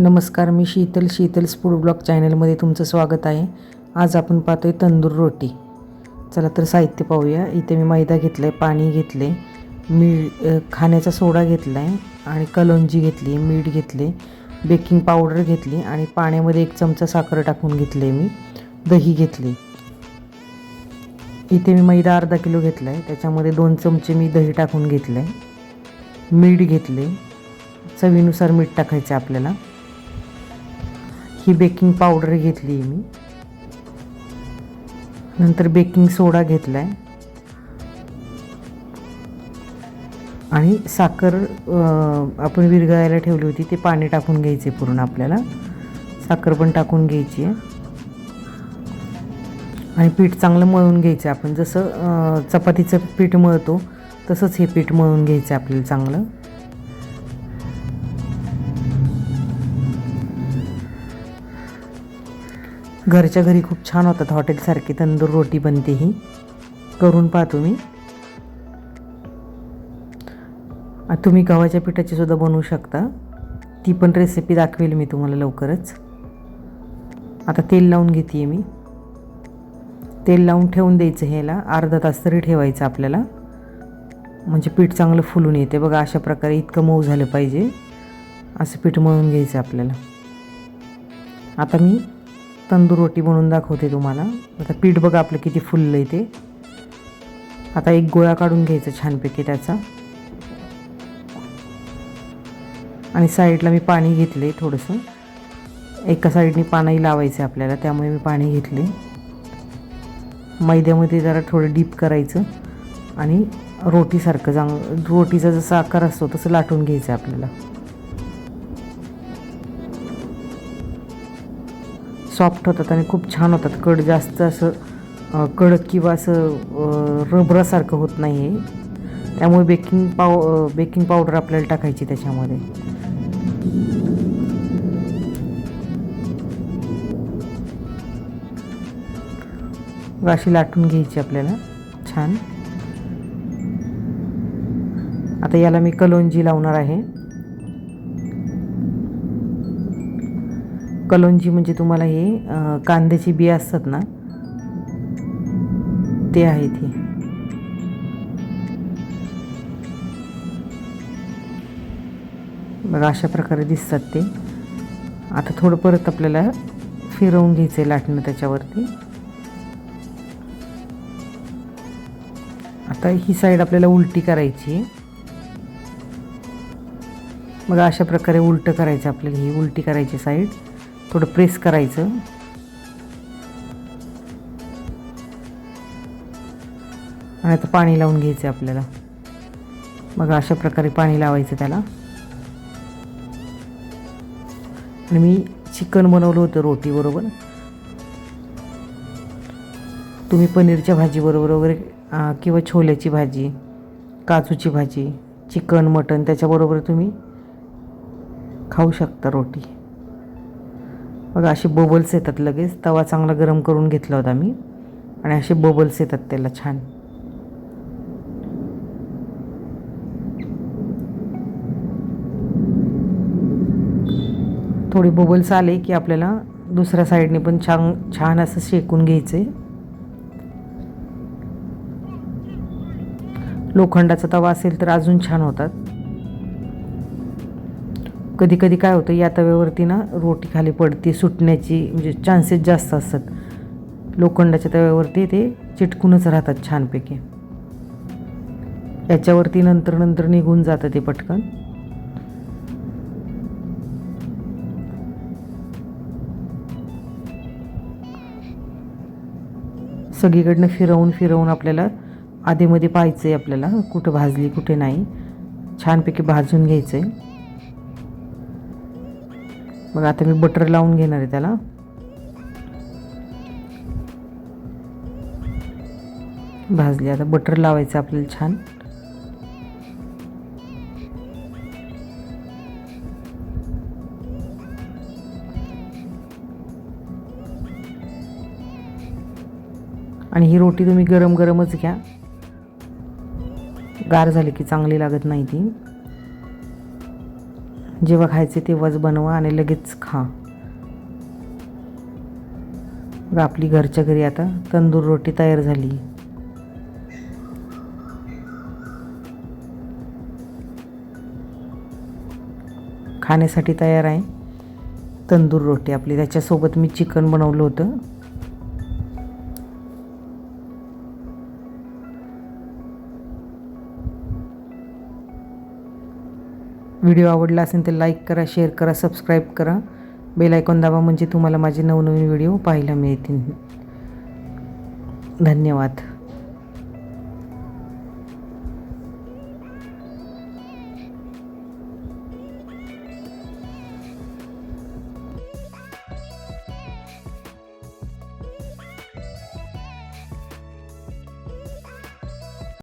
नमस्कार मी Sheetal Sheetal's food blog चॅनलमध्ये तुमचं स्वागत आहे. आज आपण पाहतोय तंदूर रोटी. चला तर साहित्य पाहूया. इथे मी मैदा घेतला आहे पाणी घेतले मी खाण्याचा सोडा घेतला आहे आणि कलोंजी घेतली मीठ घेतले बेकिंग पावडर घेतली आणि पाण्यामध्ये एक चमचा साखर टाकून घेतले मी दही घेतली इथे मी मैदा अर्धा किलो घेतला आहे त्याच्यामध्ये दोन चमचे मी दही टाकून घेतलं आहे मीठ घेतले चवीनुसार मीठ टाकायचं आहे आपल्याला. ही बेकिंग पावडर घेतली आहे मी. नंतर बेकिंग सोडा घेतला आहे आणि साखर आपण विरघळायला ठेवली होती ते पाणी टाकून घ्यायचे पूर्ण आपल्याला. साखर पण टाकून घ्यायची आहे. आणि पीठ चांगलं मळून घ्यायचं आहे आपण. जसं चपातीचं पीठ मळतो तसंच हे पीठ मळून घ्यायचं आहे आपल्याला चांगलं. घरच्या घरी खूप छान होतात हॉटेलसारखी तंदूर रोटी बनते ही. करून पहा तुम्ही. तुम्ही गव्हाच्या पिठाची सुद्धा बनवू शकता. ती पण रेसिपी दाखवेल मी तुम्हाला लवकरच. आता तेल लावून घेते मी. तेल लावून ठेवून द्यायचं ह्याला. अर्धा तास तरी ठेवायचं आपल्याला. म्हणजे पीठ चांगलं फुलून येते. बघा अशा प्रकारे इतकं मऊ झालं पाहिजे. असं पीठ मळून घ्यायचं आपल्याला. आता मी तंदूर रोटी बनवून दाखवते तुम्हाला. आता पीठ बघा आपलं किती फुललं आहे ते. आता एक गोळा काढून घ्यायचा छानपैकी त्याचा. आणि साईडला मी पाणी घेतले थोडंसं. एका साईडनी पाणी लावायचं आहे आपल्याला त्यामुळे मी पाणी घेतले. मैद्यामध्ये जरा थोडं डीप करायचं. आणि रोटीसारखं चांग रोटीचा जसा आकार असतो तसं लाटून घ्यायचं आपल्याला. सॉफ्ट होतात आणि खूप छान होतात. कड जास्त असं कडक किंवा असं रबरासारखं होत नाही आहे त्यामुळे बेकिंग पाव बेकिंग पावडर आपल्याला टाकायची त्याच्यामध्ये. अशी लाटून घ्यायची आपल्याला. छान. आता याला मी कलोंजी लावणार आहे. कलोंजी म्हणजे तुम्हाला हे कांद्याची बिया असतात ना ते आहेत हे. बघा अशा प्रकारे दिसतात ते. आता थोडं परत आपल्याला फिरवून घ्यायचं आहे लाटणं त्याच्यावरती. आता ही साईड आपल्याला उलटी करायची. आहे मग अशा प्रकारे उलटं करायचं आपल्याला ही उलटी करायची साईड थोडं प्रेस करायचं. आणि आता पाणी लावून घ्यायचं आपल्याला. मग अशा प्रकारे पाणी लावायचं त्याला. आणि मी चिकन बनवलं होतं रोटीबरोबर तुम्ही पनीरच्या भाजीबरोबर वगैरे किंवा छोल्याची भाजी काजूची भाजी चिकन मटन त्याच्याबरोबर तुम्ही खाऊ शकता रोटी. बघा असे बबल्स येतात लगेच. तवा चांगला गरम करून घेतला होता मी. आणि असे बबल्स येतात त्याला छान. थोडे बबल्स आले की आपल्याला दुसऱ्या साईडने पण छान छान असं शेकून घ्यायचं आहे लोखंडाचा तवा असेल तर अजून छान होतात. कधी कधी काय होतं या तव्यावरती ना रोटी खाली पडते सुटण्याची म्हणजे चान्सेस जास्त असतात. लोखंडाच्या तव्यावरती ते चिटकूनच राहतात छानपैकी. याच्यावरती नंतर नंतर निघून जातं ते पटकन. सगळीकडनं फिरवून फिरवून आपल्याला आधीमध्ये पाहायचं आहे आपल्याला कुठं भाजली कुठे नाही. छानपैकी भाजून घ्यायचं आहे मग आता मी बटर लावून घेणार आहे त्याला. भाजली आता बटर लावायचं आपल्याला छान. आणि ही रोटी तुम्ही गरम गरमच घ्या. गार झाली की चांगली लागत नाही ती. जेव्हा खायचे तेव्हाच बनवा आणि लगेच खा. आपली घरच्या घरी आता तंदूर रोटी तयार झाली. खाण्यासाठी तयार आहे तंदूर रोटी. आपली त्याच्यासोबत मी चिकन बनवलं होतं. व्हिडिओ आवडला असेल तर लाईक करा शेअर करा सबस्क्राईब करा. बेल आयकॉन दाबा म्हणजे तुम्हाला माझे नवनवीन व्हिडिओ पाहायला मिळतील. धन्यवाद.